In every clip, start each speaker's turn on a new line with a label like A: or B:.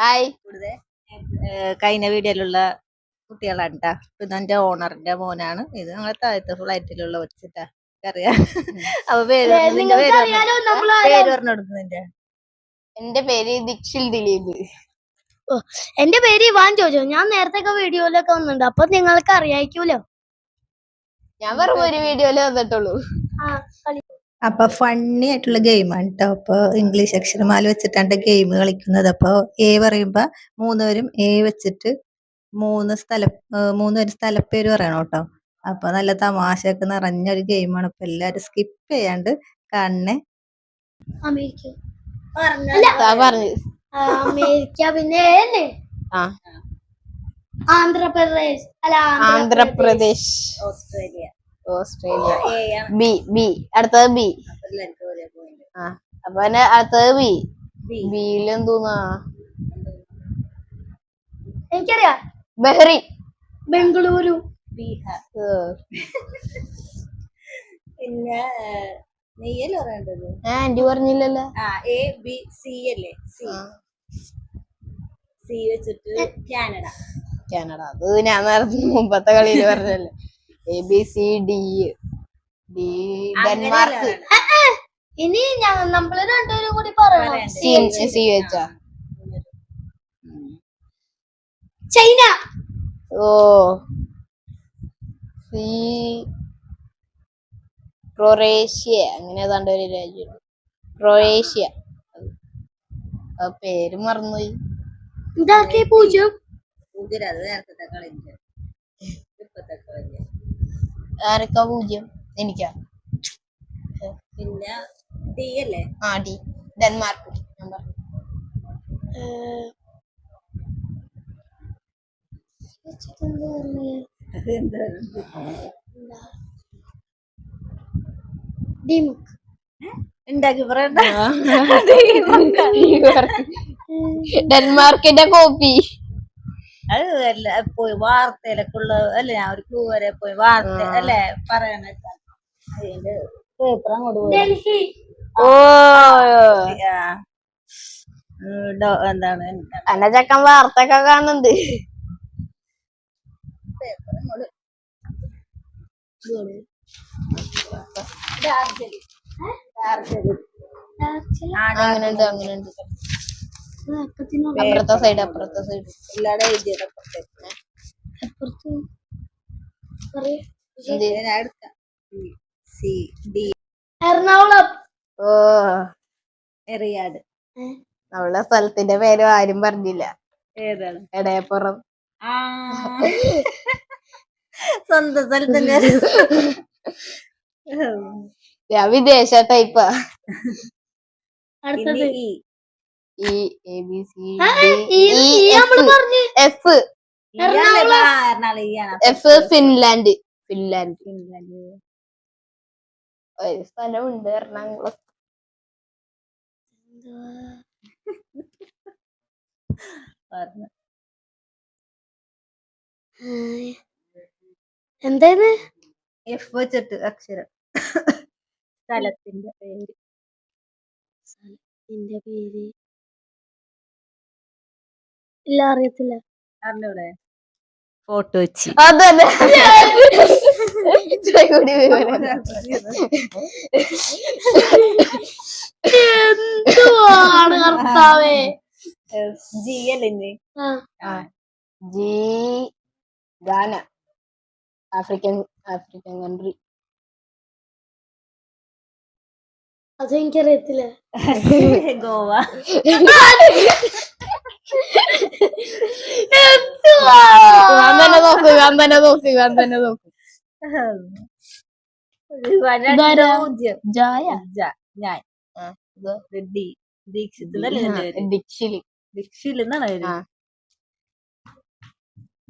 A: hi കഴിഞ്ഞ വീഡിയോയിലുള്ള കുട്ടികളാണ് കേട്ടാ പിന്നെ എന്റെ ഓണറിന്റെ മോനാണ് ഇത് ഞങ്ങളെ താഴത്തെ ഫ്ലൈറ്റിലുള്ള വെച്ചിട്ടാ അറിയാ അപ്പൊ പേര് പേര് പറഞ്ഞെടുക്കുന്നതിന്റെ എന്റെ പേര് ദിക്ഷിൽ ദിലീപ്
B: എന്റെ പേര് ഇവാൻ ജോജോ ഞാൻ നേരത്തെ ഒക്കെ വീഡിയോയിലൊക്കെ വന്നിട്ടുണ്ട് അപ്പൊ നിങ്ങൾക്ക് അറിയായിക്കൂലോ
A: ഞാൻ വെറും ഒരു വീഡിയോയിലേ വന്നിട്ടുള്ളൂ അപ്പൊ ഫണ്ണി ആയിട്ടുള്ള ഗെയിമാണ് കേട്ടോ അപ്പൊ ഇംഗ്ലീഷ് അക്ഷരമാല വെച്ചിട്ടാണ് ഗെയിം കളിക്കുന്നത് അപ്പൊ എ മൂന്ന് മൂന്നുപേരും എ വെച്ചിട്ട് മൂന്ന് സ്ഥല മൂന്നുപേരും സ്ഥലപ്പേര് പറയണം കേട്ടോ അപ്പൊ നല്ല തമാശയൊക്കെ നിറഞ്ഞൊരു ഗെയിമാണ് ഇപ്പൊ എല്ലാരും സ്കിപ്പ് ചെയ്യാണ്ട് കാണണേ
B: അമേരിക്ക പറഞ്ഞു അമേരിക്ക പിന്നെ ആന്ധ്രാപ്രദേശ്
A: അല്ല Andhra Pradesh Australia Australia B B അടുത്തത് ബി ആ അപ്പൊ തന്നെ അടുത്തത് ബി ബിയിൽ എന്തോന്നാ എനിക്കറിയാം ബെഹ്റിൻ
B: ബംഗളൂരു
C: ബീഹാർ പിന്നെ നെയ്യല്ലേ പറയേണ്ടത്
A: ആന്റി പറഞ്ഞില്ലല്ലോ
C: ആ എ ബി സി അല്ലേ സി സി വെച്ചിട്ട് കാനഡ
A: കാനഡ അത് ഞാൻ നേരത്തെ മുമ്പത്തെ കളിയിൽ പറഞ്ഞല്ലേ A B C D D Denmark
B: ഇനി നമ്മൾ രണ്ടുപേരും കൂടി പറയണം സി എച്ച് ആ ചൈന
A: ഓ സി ക്രൊയേഷ്യ അങ്ങനെ ഏതാണ്ട് ഒരു രാജ്യം ക്രൊയേഷ്യ പേര് മറന്നുപോയി
B: പൂജ്യം
C: പൂജ്യം അത് നേരത്തെ കളിയില്ല
A: ആരൊക്കെ പൂജ്യം എനിക്ക
C: പിന്നെ ഡി അല്ലേ
A: ആ ഡി ഡെൻമാർക്ക് ഡെൻമാർക്കിന്റെ കോപ്പി
C: അത് എല്ലാ പോയി വാർത്തയിലൊക്കെ ഉള്ള അല്ലെ ഞാൻ ഒരു ക്ലൂ വരെ പോയി വാർത്ത അല്ലെ പറയണ
A: അതിന്റെ പേപ്പർ അങ്ങോട്ട് പോയി ഓ എന്താണ് എന്നെ ചക്കൻ വാർത്തയൊക്കെ കാണുന്നുണ്ട് അങ്ങനെ അങ്ങോട്ട് അങ്ങനെയുണ്ട് അങ്ങനെയുണ്ട് അപ്പുറത്തെ സൈഡ് അപ്പുറത്തെ സൈഡ് എല്ലാടെ എഴുതിയത് അപ്പുറത്തേക്ക് എറണാകുളം ഓ എറിയാട് നമ്മളെ സ്ഥലത്തിന്റെ പേരും ആരും പറഞ്ഞില്ല ഏതാണ് എടയപ്പുറം സ്വന്തം സ്ഥലത്തിന്റെ ഞാൻ വിദേശ ടൈപ്പാ അടുത്തത് E A B C D F F Finland Finland Finland ഒരു സ്ഥലമുണ്ട് എറണാകുളം എന്തായിരുന്നു എഫ് വെച്ചിട്ട് അക്ഷരം
C: സ്ഥലത്തിന്റെ പേര് സ്ഥലത്തിന്റെ പേര്
B: ഇല്ല അറിയത്തില്ല
A: അറിഞ്ഞൂടെ ഫോട്ടോ വെച്ച്
B: അതന്നെ എന്തുവാണ് കർത്താവേ
A: ജി അല്ലേ G Ghana African African country
B: അതെനിക്കറിയത്തില്ല
A: ഗോവ ഇവാൻ തന്നെ നോക്കും ഇവാൻ തന്നെ നോക്കും ഇവാൻ തന്നെ നോക്കും ഞാൻ ദീക്ഷിത് ദീക്ഷിൽ ദീക്ഷിൽ എന്നാണ്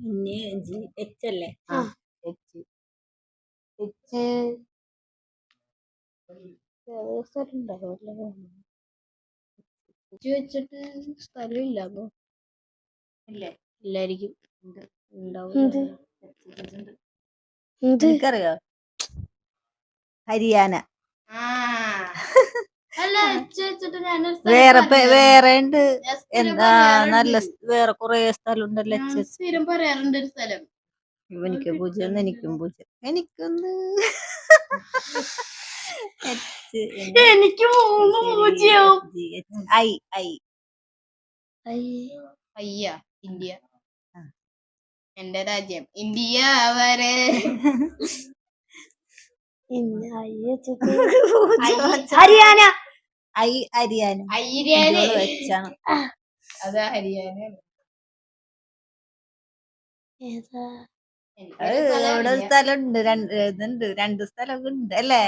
C: പിന്നെ ജി എച്ച് അല്ലേ
A: എനിക്കറിയോ ഹരിയാന വേറെ വേറെ ഉണ്ട് എന്താ നല്ല വേറെ കൊറേ ഒരു സ്ഥലം ഇവനിക്ക് പൂജ്യം എനിക്കും പൂജ്യം എനിക്കൊന്ന്
B: എനിക്ക് പൂജ്യം
A: ഐ ഐ
C: അയ്യ ഇന്ത്യ എന്റെ രാജ്യം ഇന്ത്യ അവരെ
B: ഹരിയാന
A: ഐ ഹരിയാന
B: ഹരിയാന വെച്ചാണ്
C: അതാ ഹരിയാന
A: ഇവിടെ സ്ഥലം രണ്ട് ഇതുണ്ട് രണ്ട് സ്ഥലമൊക്കെ ഉണ്ട് അല്ലേ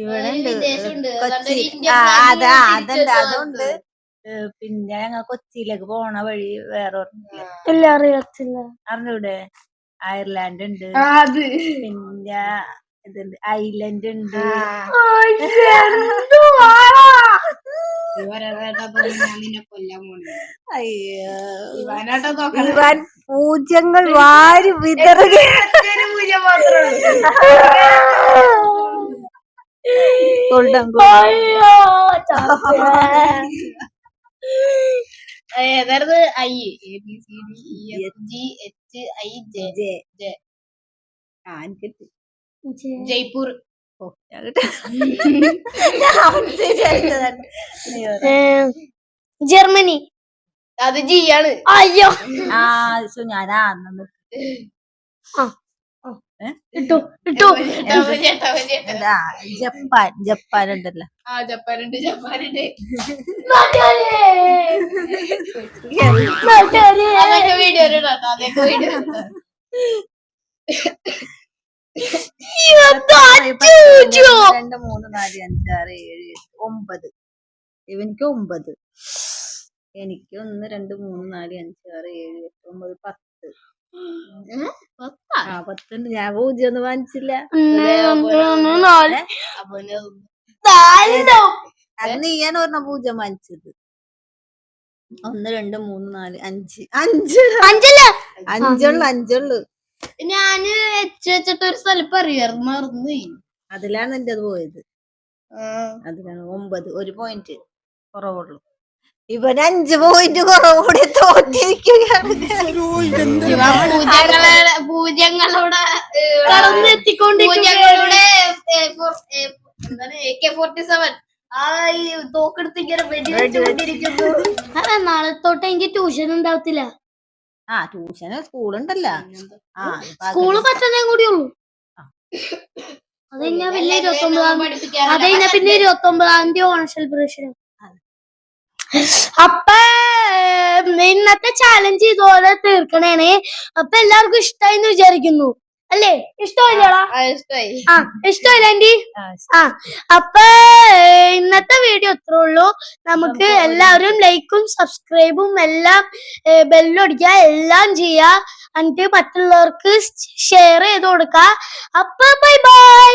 A: ഇവിടെ ഉണ്ട് കൊച്ചി ആ അതാ അതുണ്ട് അതുണ്ട് പിന്നെ ഞങ്ങ കൊച്ചിയിലേക്ക് പോണ വഴി വേറെ അറിഞ്ഞൂടെ അയർലാൻഡ് ഉണ്ട് പിന്നെ ഇതുണ്ട് ഐലൻഡ് ഉണ്ട് ഇവൻ പൂജ്യങ്ങൾ വാരി വിതറുക
B: ഗോൾഡൻ
C: ഏതായിരുന്നു I A B C D E F G H I J J J Jaipur Germany അത് ജി ആണ്
B: അയ്യോ
A: ആ ഞാൻ ആ ജപ്പാൻ ജപ്പാൻ ഉണ്ടല്ലോ
C: ആ വീഡിയോ
A: രണ്ട് മൂന്ന് നാല് അഞ്ച് ഏഴ് ഒമ്പത് ഇവനിക്ക് ഒമ്പത് എനിക്ക് ഒന്ന് രണ്ട് മൂന്ന് നാല് അഞ്ചാറ് ഏഴ് എട്ട് ഒമ്പത് പത്ത്
B: ആ
A: ഞാൻ അന്ന് വാങ്ങിച്ചത് ഒന്ന് രണ്ട് മൂന്ന് നാല് അഞ്ച്
B: അഞ്ച് അഞ്ചല്ല
A: അഞ്ചുള്ളു അഞ്ചുള്ളു
B: ഞാന് വെച്ച് വെച്ചിട്ട് ഒരു സ്ഥലം അറിയാറ് മറന്നു
A: അതിലാണ് എന്റെ അത് പോയത് അതിലാണ് ഒമ്പത് ഒരു പോയിന്റ് കുറവുള്ളു ഇവൻ അഞ്ച് പോയിന്റ് കുറവുകൂടി തോറ്റിരിക്കുകയാണ്
B: അതെ നാളെ തൊട്ട് എനിക്ക് ട്യൂഷൻ ഉണ്ടാവത്തില്ല
A: ആ ട്യൂഷൻ സ്കൂൾ
B: സ്കൂള് പറ്റുന്നേ കൂടിയുള്ളൂ അതെന്നാ കഴിഞ്ഞാ പിന്നെ ഇരുപത്തി ഒമ്പതാം അത് പിന്നെ ഇരുപത്തി ഒമ്പതാം തീയതി ഓണം സെലിബ്രേഷനും അപ്പൊ ഇന്നത്തെ ചാലഞ്ച് ഇതുപോലെ തീർക്കണേനെ അപ്പൊ എല്ലാവർക്കും ഇഷ്ടമായി എന്ന് വിചാരിക്കുന്നു അല്ലേ ഇഷ്ടമില്ലടാ ആ ആന്റി ആ അപ്പൊ ഇന്നത്തെ വീഡിയോ എത്ര ഉള്ളൂ നമുക്ക് എല്ലാവരും ലൈക്കും സബ്സ്ക്രൈബും എല്ലാം ബെല്ലും അടിക്കുക എല്ലാം ചെയ്യാ എന്നിട്ട് മറ്റുള്ളവർക്ക് ഷെയർ ചെയ്ത് കൊടുക്ക അപ്പൊ ബൈ ബൈ